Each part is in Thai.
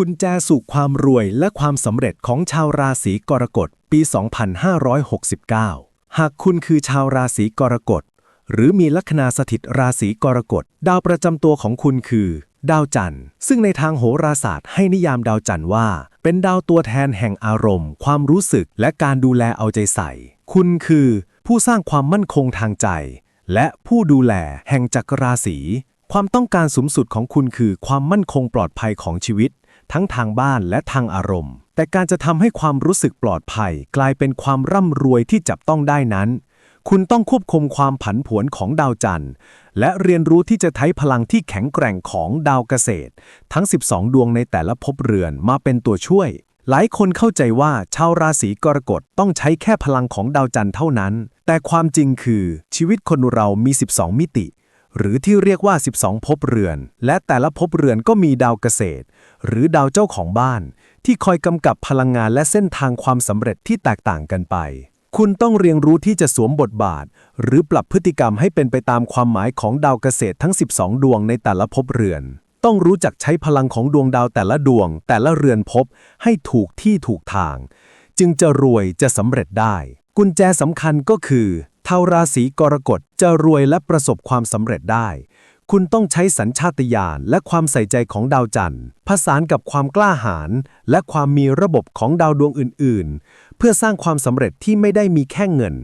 กุญแจสู่ความรวยและความสำเร็จของชาวราศีกรกฎปี 2569 หากคุณคือชาวราศีกรกฎ หรือมีลัคนาสถิตราศีกรกฎ ดาวประจำตัวของคุณคือ ดาวจันทร์ ซึ่งในทางโหราศาสตร์ให้นิยามดาวจันทร์ว่า เป็นดาวตัวแทนแห่งอารมณ์ ความรู้สึกและการดูแลเอาใจใส่ คุณคือ ผู้สร้างความมั่นคงทางใจ และผู้ดูแลแห่งจักรราศีความต้องการสูงสุดของคุณคือความมั่นคงปลอดภัยของชีวิต ทั้งทางบ้านและทางอารมณ์ แต่การจะทำให้ความรู้สึกปลอดภัย กลายเป็นความร่ำรวยที่จับต้องได้นั้น คุณต้องควบคุมความผันผวนของดาวจันทร์ และเรียนรู้ที่จะใช้พลังที่แข็งแกร่งของดาวเกษตร ทั้ง 12 ดวงในแต่ละภพเรือนมาเป็นตัวช่วย หลายคนเข้าใจว่าชาวราศีกรกฎต้องใช้แค่พลังของดาวจันทร์เท่านั้น แต่ความจริงคือชีวิตคนเรามี 12 มิติหรือที่เรียกว่า 12 ภพเรือน และแต่ละภพเรือนก็มีดาวเกษตร หรือดาวเจ้าของบ้าน ที่คอยกำกับพลังงานและเส้นทางความสำเร็จที่แตกต่างกันไป คุณต้องเรียนรู้ที่จะสวมบทบาท หรือปรับพฤติกรรมให้เป็นไปตามความหมายของดาวเกษตรทั้ง 12 ดวงในแต่ละภพเรือน ต้องรู้จักใช้พลังของดวงดาวแต่ละดวง แต่ละเรือนภพให้ถูกที่ถูกทาง จึงจะรวยจะสำเร็จได้ กุญแจสำคัญก็คือเท่าราศีกรกฎจะรวยและประสบความสำเร็จได้ คุณต้องใช้สัญชาตญาณและความใส่ใจของดาวจันทร์ผสานกับความกล้าหาญและความมีระบบของดาวดวงอื่น ๆ เพื่อสร้างความสำเร็จที่ไม่ได้มีแค่เงิน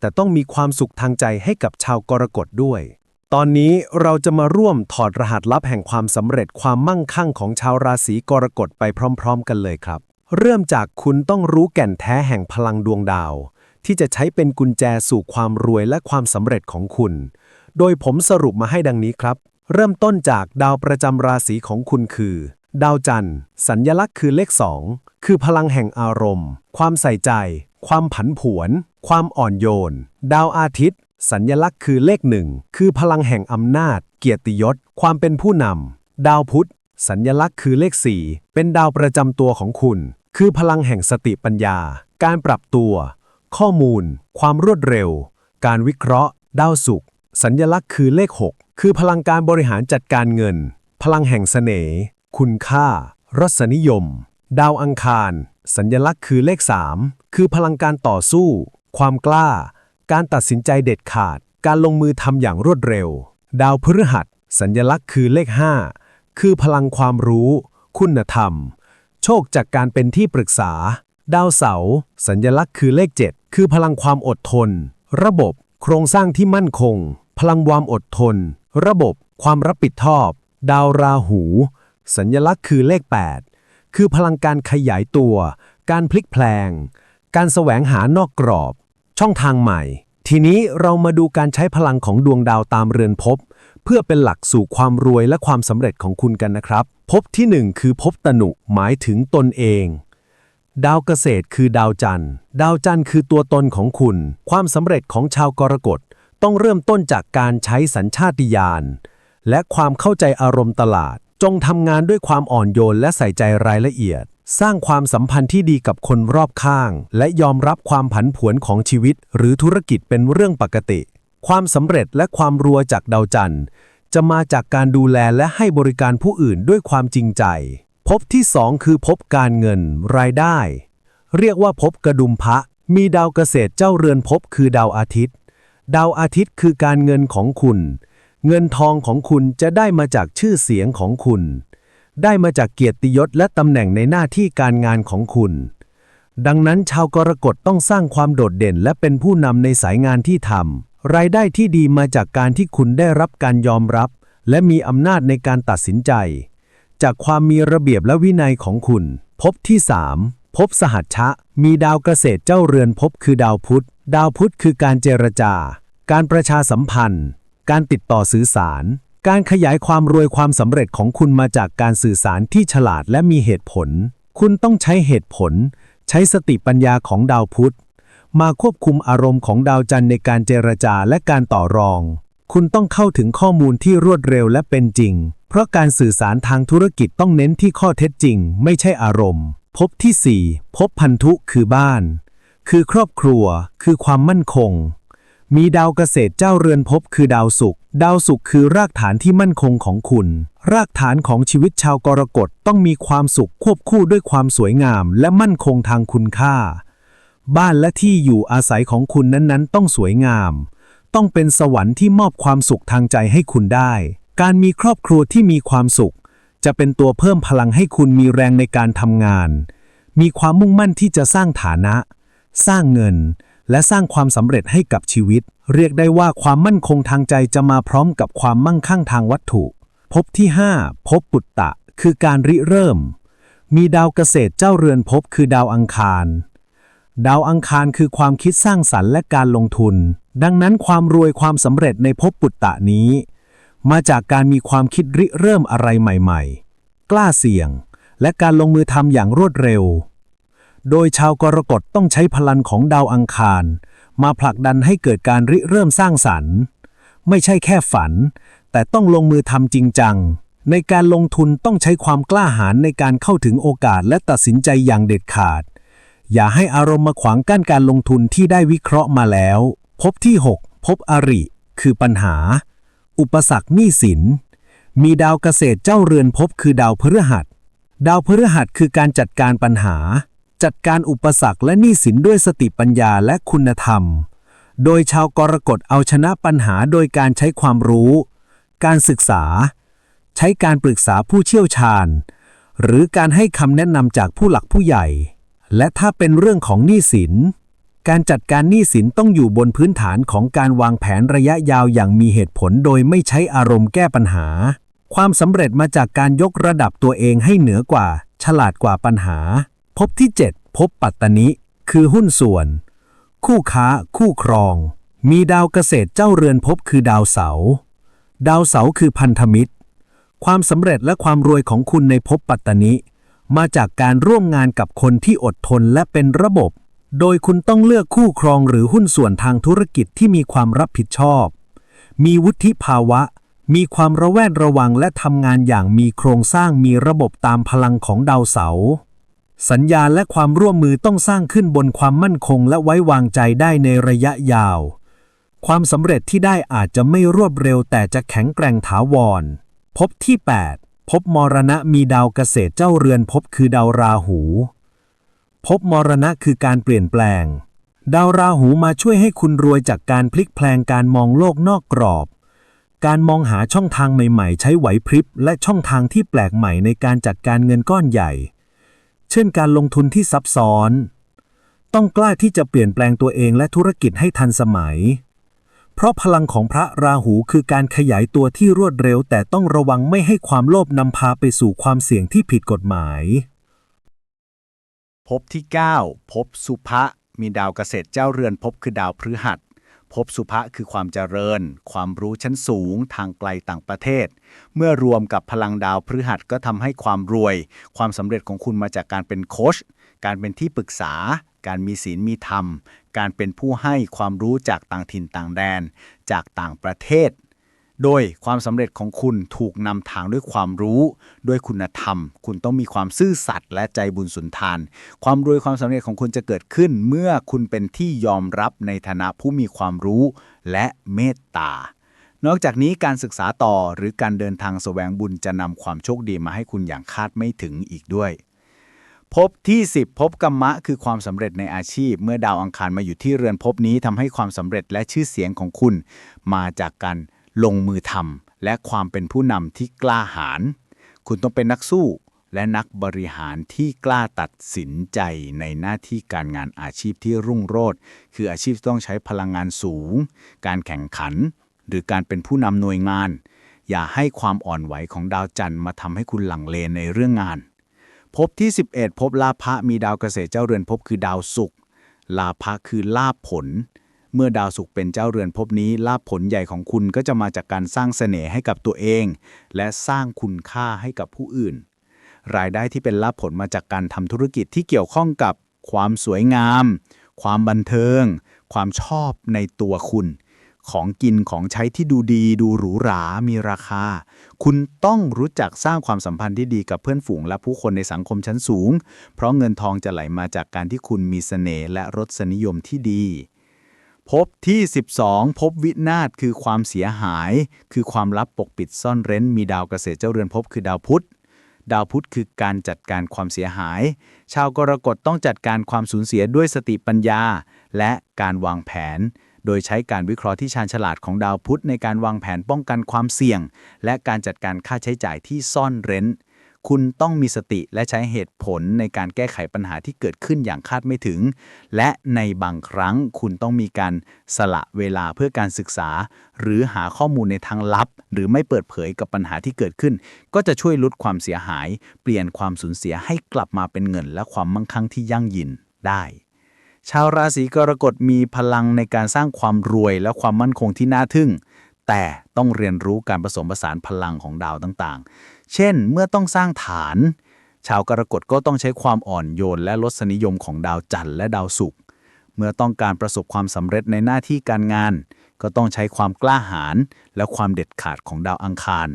แต่ต้องมีความสุขทางใจให้กับชาวกรกฎด้วย ตอนนี้เราจะมาร่วมถอดรหัสลับแห่งความสำเร็จความมั่งคั่งของชาวราศีกรกฎไปพร้อม ๆ กันเลยครับ เริ่มจากคุณต้องรู้แก่นแท้แห่งพลังดวงดาว ที่จะใช้เป็นกุญแจสู่ความรวยและความสำเร็จของคุณ โดยผมสรุปมาให้ดังนี้ครับ เริ่มต้นจากดาวประจำราศีของคุณคือ ดาวจันทร์ สัญญลักษณ์คือเลข 2 คือพลังแห่งอารมณ์ ความใส่ใจ ความผันผวน ความอ่อนโยน ดาวอาทิตย์ สัญญลักษณ์คือเลขหนึ่งคือพลังแห่งอำนาจ เกียรติยศ ความเป็นผู้นำดาวพุธ สัญญลักษณ์คือเลข 4 เป็นดาวประจำตัวของคุณ คือพลังแห่งสติปัญญา การปรับตัว ข้อมูล ความรวดเร็ว การวิเคราะห์ ดาวศุกร์ สัญญลักษณ์คือเลข 6 คือพลังการบริหารจัดการเงิน พลังแห่งเสน่ห์คุณค่า รสนิยม ดาวอังคาร สัญญลักษณ์คือเลข 3 คือพลังการต่อสู้ ความกล้า การตัดสินใจเด็ดขาด การลงมือทำอย่างรวดเร็ว ดาวพฤหัส สัญญลักษณ์คือเลข 5 คือพลังความรู้ คุณธรรม โชคจากการเป็นที่ปรึกษา ดาวเสาร์สัญญลักษณ์คือเลข 7 คือพลังความอดทน ระบบ โครงสร้างที่มั่นคง ลังความอดทน ระบบ ความรับผิดชอบ ดาวราหู สัญลักษณ์คือเลข 8 คือพลังการขยายตัว การพลิกแพลง การแสวงหานอกกรอบ ช่องทางใหม่ ทีนี้เรามาดูการใช้พลังของดวงดาวตามเรือนภพเพื่อเป็นหลักสู่ความรวยและความสำเร็จของคุณกันนะครับภพที่หนึ่งคือภพตนุหมายถึงตนเองดาวเกษตรคือดาวจันทร์ ดาวจันทร์คือตัวตนของคุณ ความสำเร็จของชาวกรกฎ ต้องเริ่มต้นจากการใช้สัญชาติญาณและความเข้าใจอารมณ์ตลาด จงทำงานด้วยความอ่อนโยนและใส่ใจรายละเอียด สร้างความสัมพันธ์ที่ดีกับคนรอบข้าง และยอมรับความผันผวนของชีวิต หรือธุรกิจเป็นเรื่องปกติ ความสำเร็จและความรัวจากดาวจันทร์ จะมาจากการดูแลและให้บริการผู้อื่นด้วยความจริงใจ พบที่ 2 คือพบการเงิน รายได้ เรียกว่าพบกระดุมพระมีดาวเกษตรเจ้าเรือนพบคือดาวอาทิตย์ ดาวอาทิตย์คือการเงินของคุณ เงินทองของคุณจะได้มาจากชื่อเสียงของคุณ ได้มาจากเกียรติยศและตำแหน่งในหน้าที่การงานของคุณ ดังนั้นชาวกรกฎต้องสร้างความโดดเด่นและเป็นผู้นำในสายงานที่ทำรายได้ที่ดีมาจากการที่คุณได้รับการยอมรับ และมีอำนาจในการตัดสินใจ จากความมีระเบียบและวินัยของคุณ พบที่ 3 พบสหัชชะ มีดาวเกษตรเจ้าเรือนพบคือดาวพุธ ดาวพุธคือการเจรจา การประชาสัมพันธ์ การติดต่อสื่อสาร การขยายความรวยความสำเร็จของคุณมาจากการสื่อสารที่ฉลาดและมีเหตุผล คุณต้องใช้เหตุผล ใช้สติปัญญาของดาวพุธ มาควบคุมอารมณ์ของดาวจันทร์ในการเจรจาและการต่อรอง คุณต้องเข้าถึงข้อมูลที่รวดเร็วและเป็นจริง เพราะการสื่อสารทางธุรกิจต้องเน้นที่ข้อเท็จจริง ไม่ใช่อารมณ์ พบที่ 4 พบพันธุคือบ้าน คือครอบครัว คือความมั่นคง มีดาวเกษตรเจ้าเรือนภพคือดาวศุกร์ ดาวศุกร์คือรากฐานที่มั่นคงของคุณ รากฐานของชีวิตชาวกรกฎต้องมีความสุขควบคู่ด้วยความสวยงาม และมั่นคงทางคุณค่า บ้านและที่อยู่อาศัยของคุณนั้นๆ ต้องสวยงาม ต้องเป็นสวรรค์ที่มอบความสุขทางใจให้คุณได้ การมีครอบครัวที่มีความสุข จะเป็นตัวเพิ่มพลังให้คุณมีแรงในการทำงาน มีความมุ่งมั่นที่จะสร้างฐานะ สร้างเงิน และสร้างความสำเร็จให้กับชีวิต เรียกได้ว่าความมั่นคงทางใจจะมาพร้อมกับความมั่งคั่งทางวัตถุภพที่5ภพปุตตะ คือการริเริ่ม มีดาวเกษตรเจ้าเรือนภพคือดาวอังคาร ดาวอังคารคือความคิดสร้างสรรค์และการลงทุน ดังนั้นความรวยความสำเร็จในภพปุตตะนี้ มาจากการมีความคิดริเริ่มอะไรใหม่ ๆ กล้าเสี่ยง และการลงมือทำอย่างรวดเร็ว โดยชาวกรกฎต้องใช้พลังของดาวอังคาร มาผลักดันให้เกิดการริเริ่มสร้างสรรค์ ไม่ใช่แค่ฝัน แต่ต้องลงมือทำจริงจัง ในการลงทุนต้องใช้ความกล้าหาญในการเข้าถึงโอกาสและตัดสินใจอย่างเด็ดขาด อย่าให้อารมณ์มาขวางกั้นการลงทุนที่ได้วิเคราะห์มาแล้ว พบที่ 6 พบอริ คือปัญหา อุปสรรคหนี้สิน มีดาวเกษตรเจ้าเรือนภพคือดาวพฤหัส ดาวพฤหัสคือการจัดการปัญหา จัดการอุปสรรคและหนี้สินด้วยสติปัญญาและคุณธรรม โดยชาวกรกฎเอาชนะปัญหาโดยการใช้ความรู้ การศึกษา ใช้การปรึกษาผู้เชี่ยวชาญ หรือการให้คำแนะนำจากผู้หลักผู้ใหญ่ และถ้าเป็นเรื่องของหนี้สิน การจัดการหนี้สินต้องอยู่บนพื้นฐานของการวางแผนระยะยาวอย่างมีเหตุผลโดยไม่ใช้อารมณ์แก้ปัญหา ความสำเร็จมาจากการยกระดับตัวเองให้เหนือกว่า ฉลาดกว่าปัญหา พบที่7พบปัตตนิคือหุ้นส่วน คู่ค้า คู่ครอง มีดาวเกษตรเจ้าเรือนภพคือดาวเสา ดาวเสาคือพันธมิตร ความสำเร็จและความรวยของคุณในภพปัตตนิมาจากการร่วมงานกับคนที่อดทนและเป็นระบบ โดยคุณต้องเลือกคู่ครองหรือหุ้นส่วนทางธุรกิจที่มีความรับผิดชอบ มีวุฒิภาวะ มีความระแวดระวังและทำงานอย่างมีโครงสร้างมีระบบตามพลังของดาวเสาร์ สัญญาและความร่วมมือต้องสร้างขึ้นบนความมั่นคงและไว้วางใจได้ในระยะยาว ความสำเร็จที่ได้อาจจะไม่รวดเร็วแต่จะแข็งแกร่งถาวร พบที่ 8 พบมรณะมีดาวเกษตรเจ้าเรือนพบคือดาวราหู พบมรณะคือการเปลี่ยนแปลง ดาวราหูมาช่วยให้คุณรวยจากการพลิกแพลงการมองโลกนอกกรอบ การมองหาช่องทางใหม่ๆ ใช้ไหวพริบและช่องทางที่แปลกใหม่ในการจัดการเงินก้อนใหญ่ เช่นการลงทุนที่ซับซ้อน ต้องกล้าที่จะเปลี่ยนแปลงตัวเองและธุรกิจให้ทันสมัย เพราะพลังของพระราหูคือการขยายตัวที่รวดเร็ว แต่ต้องระวังไม่ให้ความโลภนำพาไปสู่ความเสี่ยงที่ผิดกฎหมาย ภพที่ 9ภพสุภะมีดาวเกษตรเจ้าเรือนภพคือดาวพฤหัส ภพสุภะคือความเจริญ ความรู้ชั้นสูง ทางไกลต่างประเทศ เมื่อรวมกับพลังดาวพฤหัสก็ทำให้ความรวย ความสำเร็จของคุณมาจากการเป็นโค้ชการเป็นที่ปรึกษา การมีศีลมีธรรม การเป็นผู้ให้ความรู้จากต่างถิ่นต่างแดน จากต่างประเทศ โดยความสำเร็จของคุณถูกนำทางด้วยความรู้ ด้วยคุณธรรม คุณต้องมีความซื่อสัตย์และใจบุญสุนทาน ความรวยความสำเร็จของคุณจะเกิดขึ้นเมื่อคุณเป็นที่ยอมรับในฐานะผู้มีความรู้และเมตตานอกจากนี้การศึกษาต่อหรือการเดินทางแสวงบุญจะนำความโชคดีมาให้คุณอย่างคาดไม่ถึงอีกด้วยภพที่ 10ภพกรรมะคือความสำเร็จในอาชีพ เมื่อดาวอังคารมาอยู่ที่เรือนภพนี้ทำให้ความสำเร็จและชื่อเสียงของคุณ มาจากการ ลงมือทำและความเป็นผู้นำที่กล้าหาญคุณต้องเป็นนักสู้และนักบริหารที่กล้าตัดสินใจในหน้าที่การงานอาชีพที่รุ่งโรจน์คืออาชีพต้องใช้พลังงานสูง การแข่งขัน หรือการเป็นผู้นำหน่วยงาน อย่าให้ความอ่อนไหวของดาวจันทร์มาทำให้คุณหลังเลนในเรื่องงานภพที่ 11ภพลาภะมีดาวเกษตรเจ้าเรือนภพคือดาวศุกร์ลาภะคือลาภผล เมื่อดาวศุกร์เป็นเจ้าเรือนภพนี้ลาภผลใหญ่ของคุณก็จะมาจากการสร้างเสน่ห์ให้กับตัวเอง และสร้างคุณค่าให้กับผู้อื่น รายได้ที่เป็นลาภผลมาจากการทำธุรกิจที่เกี่ยวข้องกับความสวยงาม ความบันเทิง ความชอบในตัวคุณ ของกินของใช้ที่ดูดี ดูหรูหรา มีราคา คุณต้องรู้จักสร้างความสัมพันธ์ที่ดีกับเพื่อนฝูงและผู้คนในสังคมชั้นสูง เพราะเงินทองจะไหลมาจากการที่คุณมีเสน่ห์และรสนิยมที่ดี ภพที่ 12ภพวินาศคือความเสียหาย คือความลับปกปิดซ่อนเร้น มีดาวเกษตรเจ้าเรือนภพคือดาวพุธ ดาวพุธคือการจัดการความเสียหาย ชาวกรกฎต้องจัดการความสูญเสียด้วยสติปัญญา และการวางแผน โดยใช้การวิเคราะห์ที่ชาญฉลาดของดาวพุธในการวางแผนป้องกันความเสี่ยง และการจัดการค่าใช้จ่ายที่ซ่อนเร้น คุณต้องมีสติและใช้เหตุผลในการแก้ไขปัญหาที่เกิดขึ้นอย่างคาดไม่ถึง และในบางครั้งคุณต้องมีการสละเวลาเพื่อการศึกษา หรือหาข้อมูลในทางลับ หรือไม่เปิดเผยกับปัญหาที่เกิดขึ้น ก็จะช่วยลดความเสียหาย เปลี่ยนความสูญเสียให้กลับมาเป็นเงิน และความมั่งคั่งที่ยั่งยืนได้ชาวราศีกรกฎมีพลังในการสร้างความรวยและความมั่นคงที่น่าทึ่ง แต่ต้องเรียนรู้การผสมผสานพลังของดาวต่างๆ เช่น เมื่อต้องสร้างฐาน ชาวกรกฎก็ต้องใช้ความอ่อนโยนและลดนิยมของดาวจันทร์และดาวศุกร์ เมื่อต้องการประสบความสำเร็จในหน้าที่การงาน ก็ต้องใช้ความกล้าหาญและความเด็ดขาดของดาวอังคาร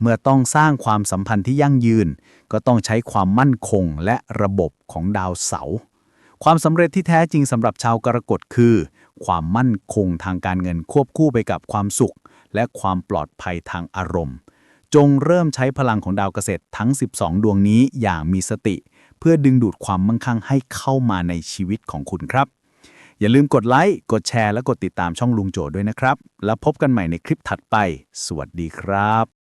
เมื่อต้องสร้างความสัมพันธ์ที่ยั่งยืน ก็ต้องใช้ความมั่นคงและระบบของดาวเสาร์ ความสำเร็จที่แท้จริงสำหรับชาวกรกฎคือ ความมั่นคงทางการเงินควบคู่ไปกับความสุข และความปลอดภัยทางอารมณ์ จงเริ่มใช้พลังของดาวเกษตรทั้ง 12 ดวงนี้อย่างมีสติ เพื่อดึงดูดความมั่งคั่งให้เข้ามาในชีวิตของคุณครับ อย่าลืมกดไลค์ กดแชร์ และกดติดตามช่องลุงโจด้วยนะครับ แล้วพบกันใหม่ในคลิปถัดไป สวัสดีครับ